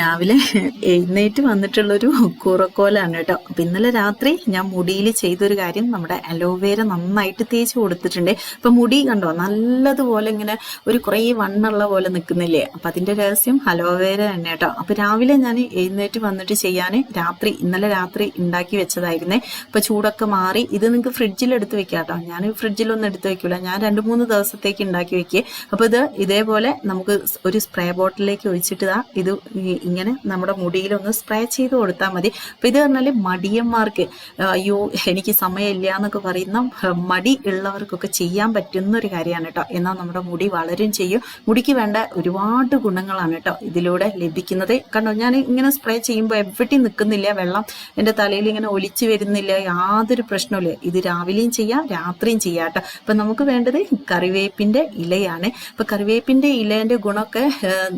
രാവിലെ എഴുന്നേറ്റ് വന്നിട്ടുള്ളൊരു കൂറക്കോലാണ് കേട്ടോ. അപ്പൊ ഇന്നലെ രാത്രി ഞാൻ മുടിയിൽ ചെയ്തൊരു കാര്യം നമ്മുടെ അലോവേര നന്നായിട്ട് തേച്ച് കൊടുത്തിട്ടുണ്ട്. അപ്പൊ മുടി കണ്ടോ നല്ലതുപോലെ ഇങ്ങനെ ഒരു കുറേ വണ്ണുള്ള പോലെ നിൽക്കുന്നില്ലേ? അപ്പൊ അതിന്റെ രഹസ്യം അലോവേര തന്നെ കേട്ടോ. അപ്പൊ രാവിലെ ഞാൻ എഴുന്നേറ്റ് വന്നിട്ട് ചെയ്യാൻ രാത്രി ഇന്നലെ രാത്രി ഉണ്ടാക്കി വെച്ചതായിരുന്നേ. അപ്പൊ ചൂടൊക്കെ മാറി ഇത് നിങ്ങൾക്ക് ഫ്രിഡ്ജിൽ എടുത്ത് വെക്കാം കേട്ടോ. ഞാൻ ഫ്രിഡ്ജിലൊന്നും എടുത്ത് വെക്കില്ല ഞാൻ രണ്ട് മൂന്ന് ദിവസത്തേക്ക് ഉണ്ടാക്കി വെക്കേ. അപ്പൊ ഇത് ഇതേപോലെ നമുക്ക് ഒരു സ്പ്രേ ബോട്ടിലേക്ക് ഒഴിച്ചിട്ട് ഇതാ ഇങ്ങനെ നമ്മുടെ മുടിയിലൊന്ന് സ്പ്രേ ചെയ്ത് കൊടുത്താൽ മതി. അപ്പം ഇത് പറഞ്ഞാൽ മടിയന്മാർക്ക് അയ്യോ എനിക്ക് സമയമില്ല എന്നൊക്കെ പറയുന്ന മടി ഉള്ളവർക്കൊക്കെ ചെയ്യാൻ പറ്റുന്ന ഒരു കാര്യമാണ് കേട്ടോ എന്നാൽ നമ്മുടെ മുടി വളരും ചെയ്യും. മുടിക്ക് വേണ്ട ഒരുപാട് ഗുണങ്ങളാണ് കേട്ടോ ഇതിലൂടെ ലഭിക്കുന്നത്. കണ്ടോ ഞാൻ ഇങ്ങനെ സ്പ്രേ ചെയ്യുമ്പോൾ എവിടെയും നിൽക്കുന്നില്ല വെള്ളം. എന്റെ തലയിൽ ഇങ്ങനെ ഒലിച്ചു വരുന്നില്ല യാതൊരു പ്രശ്നമില്ല ഇത് രാവിലെയും ചെയ്യാം രാത്രിയും ചെയ്യാം കേട്ടോ അപ്പം നമുക്ക് വേണ്ടത് കറിവേപ്പിന്റെ ഇലയാണ്. അപ്പം കറിവേപ്പിന്റെ ഇലേന്റെ ഗുണമൊക്കെ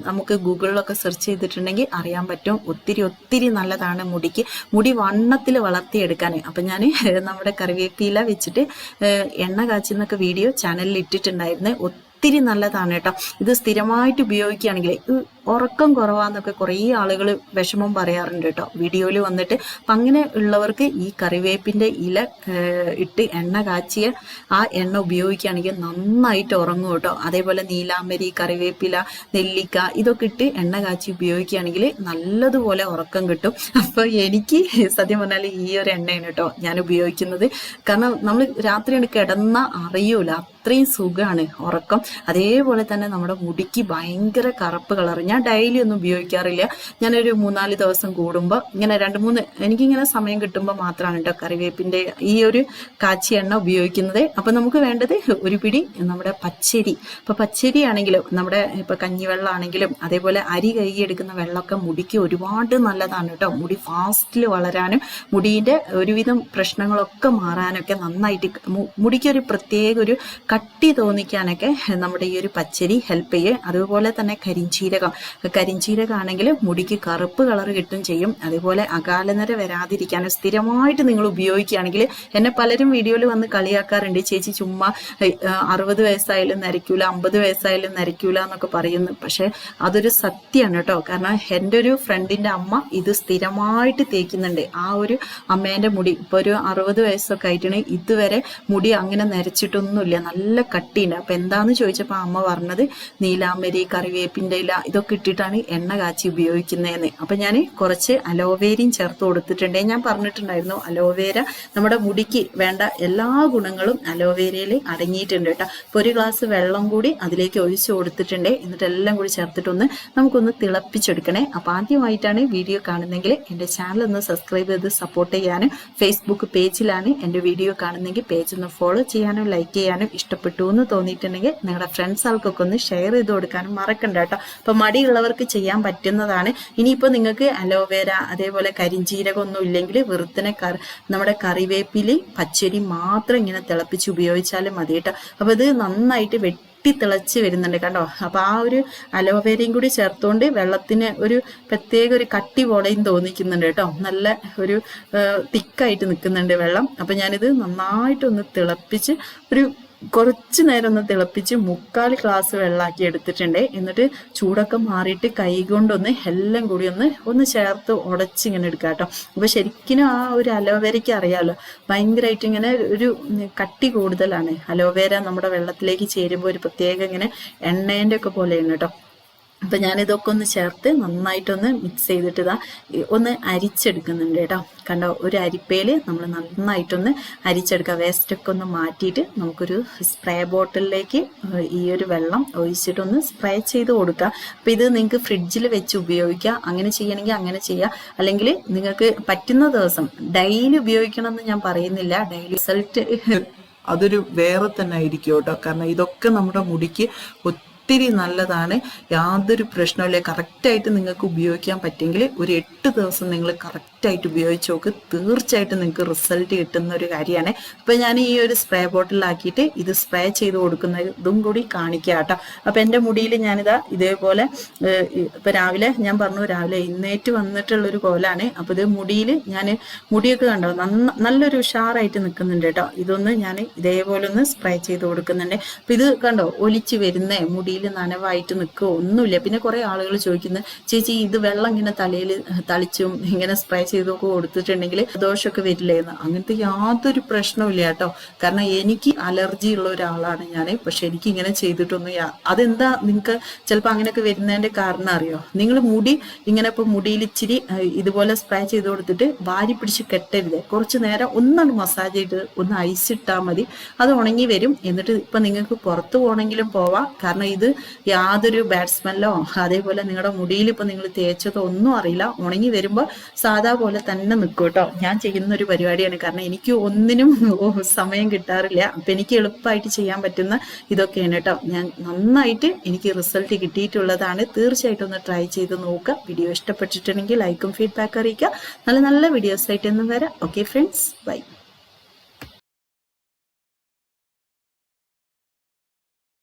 നമുക്ക് ഗൂഗിളിലൊക്കെ സെർച്ച് ചെയ്തിട്ടുണ്ടെങ്കിൽ അറിയാൻ പറ്റും. ഒത്തിരി ഒത്തിരി നല്ലതാണ് മുടിക്ക്. മുടി വണ്ണത്തിൽ വളർത്തിയെടുക്കാൻ അപ്പം ഞാൻ നമ്മുടെ കറിവേപ്പില വെച്ചിട്ട് എണ്ണ കാച്ചുന്നൊക്കെ വീഡിയോ ചാനലിൽ ഇട്ടിട്ടുണ്ടായിരുന്നു. ഒത്തിരി നല്ലതാണ് കേട്ടോ. ഇത് സ്ഥിരമായിട്ട് ഉപയോഗിക്കുകയാണെങ്കിൽ ഉറക്കം കുറവാന്നൊക്കെ കുറേ ആളുകൾ വിഷമം പറയാറുണ്ട് കേട്ടോ വീഡിയോയിൽ വന്നിട്ട് അപ്പം അങ്ങനെ ഉള്ളവർക്ക് ഈ കറിവേപ്പിന്റെ ഇല ഇട്ട് എണ്ണ കാച്ചിയ ആ എണ്ണ ഉപയോഗിക്കുകയാണെങ്കിൽ നന്നായിട്ട് ഉറങ്ങും കേട്ടോ അതേപോലെ നീലാമ്പരി കറിവേപ്പില നെല്ലിക്ക ഇതൊക്കെ ഇട്ട് എണ്ണ കാച്ചി ഉപയോഗിക്കുകയാണെങ്കിൽ നല്ലതുപോലെ ഉറക്കം കിട്ടും. അപ്പോൾ എനിക്ക് സത്യം പറഞ്ഞാൽ ഈ ഒരു എണ്ണയാണ് കേട്ടോ ഞാൻ ഉപയോഗിക്കുന്നത്. കാരണം നമ്മൾ രാത്രിയാണ് കിടന്ന അറിയൂല. അത്രയും സുഖമാണ് ഉറക്കം. അതേപോലെ തന്നെ നമ്മുടെ മുടിക്ക് ഭയങ്കര കറുപ്പ് കളർ ഞാൻ ഡെയിലി ഒന്നും ഉപയോഗിക്കാറില്ല. ഞാനൊരു മൂന്നാൽ ദിവസം കൂടുമ്പോൾ ഇങ്ങനെ രണ്ട് മൂന്ന് എനിക്കിങ്ങനെ സമയം കിട്ടുമ്പോൾ മാത്രമാണ് കേട്ടോ കറിവേപ്പിന്റെ ഈ ഒരു കാച്ചി എണ്ണ ഉപയോഗിക്കുന്നത്. അപ്പം നമുക്ക് വേണ്ടത് ഒരു പിടി നമ്മുടെ പച്ചരി. ഇപ്പം പച്ചരി ആണെങ്കിലും നമ്മുടെ ഇപ്പം കഞ്ഞിവെള്ളമാണെങ്കിലും അതേപോലെ അരി കഴുകിയെടുക്കുന്ന വെള്ളമൊക്കെ മുടിക്ക് ഒരുപാട് നല്ലതാണ് കേട്ടോ മുടി ഫാസ്റ്റിൽ വളരാനും മുടീന്റെ ഒരുവിധം പ്രശ്നങ്ങളൊക്കെ മാറാനൊക്കെ നന്നായിട്ട് മുടിക്കൊരു പ്രത്യേക ഒരു കട്ടി തോന്നിക്കാനൊക്കെ നമ്മുടെ ഈ ഒരു പച്ചരി ഹെൽപ്പ് ചെയ്യും. അതുപോലെ തന്നെ കരിഞ്ചീരകം. കരിഞ്ചീരകം ആണെങ്കിൽ മുടിക്ക് കറുപ്പ് കളർ കിട്ടും ചെയ്യും. അതുപോലെ അകാലനര വരാതിരിക്കാനും സ്ഥിരമായിട്ട് നിങ്ങൾ ഉപയോഗിക്കുകയാണെങ്കിൽ എന്നെ പലരും വീഡിയോയിൽ വന്ന് കളിയാക്കാറുണ്ട്. ചേച്ചി ചുമ്മാ അറുപത് വയസ്സായാലും നരയ്ക്കൂല അമ്പത് വയസ്സായാലും നരയ്ക്കൂല എന്നൊക്കെ പറയുന്നു. പക്ഷെ അതൊരു സത്യമാണ് കേട്ടോ. കാരണം എന്റെ ഒരു ഫ്രണ്ടിന്റെ അമ്മ ഇത് സ്ഥിരമായിട്ട് തേക്കുന്നുണ്ട്. ആ ഒരു അമ്മേന്റെ മുടി ഇപ്പോൾ ഒരു അറുപത് വയസ്സൊക്കെ ആയിട്ടുണ്ടെങ്കിൽ ഇതുവരെ മുടി അങ്ങനെ നരച്ചിട്ടൊന്നുമില്ല. നല്ല കട്ടിയുണ്ട്. അപ്പോൾ എന്താന്ന് ചോദിച്ചപ്പോൾ അമ്മ പറഞ്ഞത് നീലാമരി കറിവേപ്പിന്റെ ഇല ഇതൊക്കെ ഇട്ടിട്ടാണ് എണ്ണ കാച്ചി ഉപയോഗിക്കുന്നതെന്ന്. അപ്പൊ ഞാൻ കുറച്ച് അലോവേരയും ചേർത്ത് കൊടുത്തിട്ടുണ്ട്. ഞാൻ പറഞ്ഞിട്ടുണ്ടായിരുന്നു അലോവേര നമ്മുടെ മുടിക്ക് വേണ്ട എല്ലാ ഗുണങ്ങളും അലോവേരയിൽ അടങ്ങിയിട്ടുണ്ട് കേട്ടോ. അപ്പൊ ഒരു ഗ്ലാസ് വെള്ളം കൂടി അതിലേക്ക് ഒഴിച്ചു കൊടുത്തിട്ടുണ്ട്. എന്നിട്ട് എല്ലാം കൂടി ചേർത്തിട്ടൊന്ന് നമുക്കൊന്ന് തിളപ്പിച്ചെടുക്കണേ. അപ്പൊ ആദ്യമായിട്ടാണ് വീഡിയോ കാണുന്നെങ്കിൽ എന്റെ ചാനൽ ഒന്ന് സബ്സ്ക്രൈബ് ചെയ്ത് സപ്പോർട്ട് ചെയ്യാനും ഫേസ്ബുക്ക് പേജിലാണ് എന്റെ വീഡിയോ കാണുന്നെങ്കിൽ പേജ് ഒന്ന് ഫോളോ ചെയ്യാനും ലൈക്ക് ചെയ്യാനും ഇഷ്ടപ്പെട്ടു എന്ന് തോന്നിയിട്ടുണ്ടെങ്കിൽ നിങ്ങളുടെ ഫ്രണ്ട്സ് ആൾക്കൊക്കെ ഒന്ന് ഷെയർ ചെയ്ത് കൊടുക്കാനും മറക്കണ്ട കേട്ടോ. അപ്പൊ മടിയുള്ളവർക്ക് ചെയ്യാൻ പറ്റുന്നതാണ്. ഇനിയിപ്പോൾ നിങ്ങൾക്ക് അലോവേര അതേപോലെ കരിഞ്ചീരകം ഒന്നും ഇല്ലെങ്കിൽ വെറുത്തിനെ കറി നമ്മുടെ കറിവേപ്പിലി പച്ചരി മാത്രം ഇങ്ങനെ തിളപ്പിച്ച് ഉപയോഗിച്ചാലും മതി കേട്ടോ. അപ്പം ഇത് നന്നായിട്ട് വെട്ടി തിളച്ച് വരുന്നുണ്ട് കണ്ടോ അപ്പൊ ആ ഒരു അലോവേരയും കൂടി ചേർത്തുകൊണ്ട് വെള്ളത്തിന് ഒരു പ്രത്യേക ഒരു കട്ടി പോലെയും തോന്നിക്കുന്നുണ്ട് കേട്ടോ. നല്ല ഒരു തിക്കായിട്ട് നിൽക്കുന്നുണ്ട് വെള്ളം. അപ്പൊ ഞാനിത് നന്നായിട്ടൊന്ന് തിളപ്പിച്ച് ഒരു കുറച്ച് നേരം ഒന്ന് തിളപ്പിച്ച് മുക്കാൽ ഗ്ലാസ് വെള്ളമാക്കി എടുത്തിട്ടുണ്ട്. എന്നിട്ട് ചൂടൊക്കെ മാറിയിട്ട് കൈ കൊണ്ടൊന്ന് എല്ലാം കൂടി ഒന്ന് ഒന്ന് ചേർത്ത് ഉടച്ച് ഇങ്ങനെ എടുക്കാം കേട്ടോ. അപ്പൊ ശരിക്കും ആ ഒരു അലോവേരയ്ക്ക് അറിയാമല്ലോ ഭയങ്കരമായിട്ട് ഇങ്ങനെ ഒരു കട്ടി കൂടുതലാണ്. അലോവേര നമ്മുടെ വെള്ളത്തിലേക്ക് ചേരുമ്പോൾ ഒരു പ്രത്യേക ഇങ്ങനെ എണ്ണേന്റെ ഒക്കെ പോലെയാണ് കേട്ടോ. അപ്പം ഞാനിതൊക്കെ ഒന്ന് ചേർത്ത് നന്നായിട്ടൊന്ന് മിക്സ് ചെയ്തിട്ട് ഇതാ ഒന്ന് അരിച്ചെടുക്കുന്നുണ്ട് കേട്ടോ. കണ്ടോ? ഒരു അരിപ്പയിൽ നമ്മൾ നന്നായിട്ടൊന്ന് അരിച്ചെടുക്കുക വേസ്റ്റൊക്കെ ഒന്ന് മാറ്റിയിട്ട് നമുക്കൊരു സ്പ്രേ ബോട്ടിലേക്ക് ഈ ഒരു വെള്ളം ഒഴിച്ചിട്ടൊന്ന് സ്പ്രേ ചെയ്ത് കൊടുക്കുക അപ്പം ഇത് നിങ്ങൾക്ക് ഫ്രിഡ്ജിൽ വെച്ച് ഉപയോഗിക്കുക അങ്ങനെ ചെയ്യണമെങ്കിൽ അങ്ങനെ ചെയ്യുക അല്ലെങ്കിൽ നിങ്ങൾക്ക് പറ്റുന്ന ദിവസം ഡെയിലി ഉപയോഗിക്കണം എന്ന് ഞാൻ പറയുന്നില്ല. ഡെയിലി റിസൾട്ട് അതൊരു വേറെ തന്നെ ആയിരിക്കും കേട്ടോ. കാരണം ഇതൊക്കെ നമ്മുടെ മുടിക്ക് ഒത്തിരി നല്ലതാണ്. യാതൊരു പ്രശ്നമില്ല കറക്റ്റായിട്ട് നിങ്ങൾക്ക് ഉപയോഗിക്കാൻ പറ്റുമെങ്കിൽ ഒരു എട്ട് ദിവസം നിങ്ങൾ കറക്റ്റായിട്ട് ഉപയോഗിച്ച് നോക്ക്. തീർച്ചയായിട്ടും നിങ്ങൾക്ക് റിസൾട്ട് കിട്ടുന്ന ഒരു കാര്യമാണ്. അപ്പം ഞാൻ ഈ ഒരു സ്പ്രേ ബോട്ടിലാക്കിയിട്ട് ഇത് സ്പ്രേ ചെയ്ത് കൊടുക്കുന്നതും കൂടി കാണിക്കുക കേട്ടോ. അപ്പം എന്റെ മുടിയിൽ ഞാനിതാ ഇതേപോലെ ഇപ്പം രാവിലെ ഞാൻ പറഞ്ഞു രാവിലെ എഴുന്നേറ്റ് വന്നിട്ടുള്ളൊരു കോലാണ്. അപ്പോൾ ഇത് മുടിയിൽ ഞാൻ മുടിയൊക്കെ കണ്ടോ? നന്ന നല്ലൊരു ഉഷാറായിട്ട് നിൽക്കുന്നുണ്ട് കേട്ടോ. ഇതൊന്ന് ഞാൻ ഇതേപോലെ ഒന്ന് സ്പ്രേ ചെയ്ത് കൊടുക്കുന്നുണ്ട്. അപ്പം ഇത് കണ്ടോ? ഒലിച്ച് വരുന്നേ മുടിയിൽ തലയിൽ നനവായിട്ട് നിൽക്കുകയോ ഒന്നുമില്ല. പിന്നെ കുറെ ആളുകൾ ചോദിക്കുന്നത് ചേച്ചി ഇത് വെള്ളം ഇങ്ങനെ തലയിൽ തളിച്ചും ഇങ്ങനെ സ്പ്രേ ചെയ്തൊക്കെ കൊടുത്തിട്ടുണ്ടെങ്കിൽ ദോഷമൊക്കെ വരില്ലേന്ന് അങ്ങനത്തെ യാതൊരു പ്രശ്നവുമില്ല കേട്ടോ. കാരണം എനിക്ക് അലർജി ഉള്ള ഒരാളാണ് ഞാൻ പക്ഷെ എനിക്ക് ഇങ്ങനെ ചെയ്തിട്ടൊന്നും അതെന്താ നിങ്ങൾക്ക് ചിലപ്പോൾ അങ്ങനെയൊക്കെ വരുന്നതിന്റെ കാരണം അറിയോ? നിങ്ങൾ മുടി ഇങ്ങനെ ഇപ്പൊ മുടിയിൽ ഇച്ചിരി ഇതുപോലെ സ്പ്രേ ചെയ്ത് കൊടുത്തിട്ട് വാരി പിടിച്ച് കെട്ടരുത്. കുറച്ച് നേരം ഒന്നാണ് മസാജ് ചെയ്ത് ഒന്ന് ഐസ് ഇട്ടാൽ മതി. അത് ഉണങ്ങി വരും. എന്നിട്ട് ഇപ്പൊ നിങ്ങൾക്ക് പുറത്ത് പോകണമെങ്കിലും പോവാം. കാരണം ഇത് യാതൊരു ബാഡ് അതേപോലെ നിങ്ങളുടെ മുടിയിൽ ഇപ്പൊ നിങ്ങൾ തേച്ചതോ ഒന്നും അറിയില്ല. ഉണങ്ങി വരുമ്പോൾ സാധാ പോലെ തന്നെ നിൽക്കും കേട്ടോ ഞാൻ ചെയ്യുന്ന ഒരു പരിപാടിയാണ്. കാരണം എനിക്ക് ഒന്നിനും സമയം കിട്ടാറില്ല. അപ്പൊ എനിക്ക് എളുപ്പമായിട്ട് ചെയ്യാൻ പറ്റുന്ന ഇതൊക്കെയാണ് കേട്ടോ ഞാൻ നന്നായിട്ട് എനിക്ക് റിസൾട്ട് കിട്ടിയിട്ടുള്ളതാണ്. തീർച്ചയായിട്ടും ഒന്ന് ട്രൈ ചെയ്ത് നോക്കുക. വീഡിയോ ഇഷ്ടപ്പെട്ടിട്ടുണ്ടെങ്കിൽ ലൈക്കും ഫീഡ്ബാക്ക് അറിയിക്കുക. നല്ല നല്ല വീഡിയോസ് ആയിട്ട് എന്നും വരാം. Okay friends bye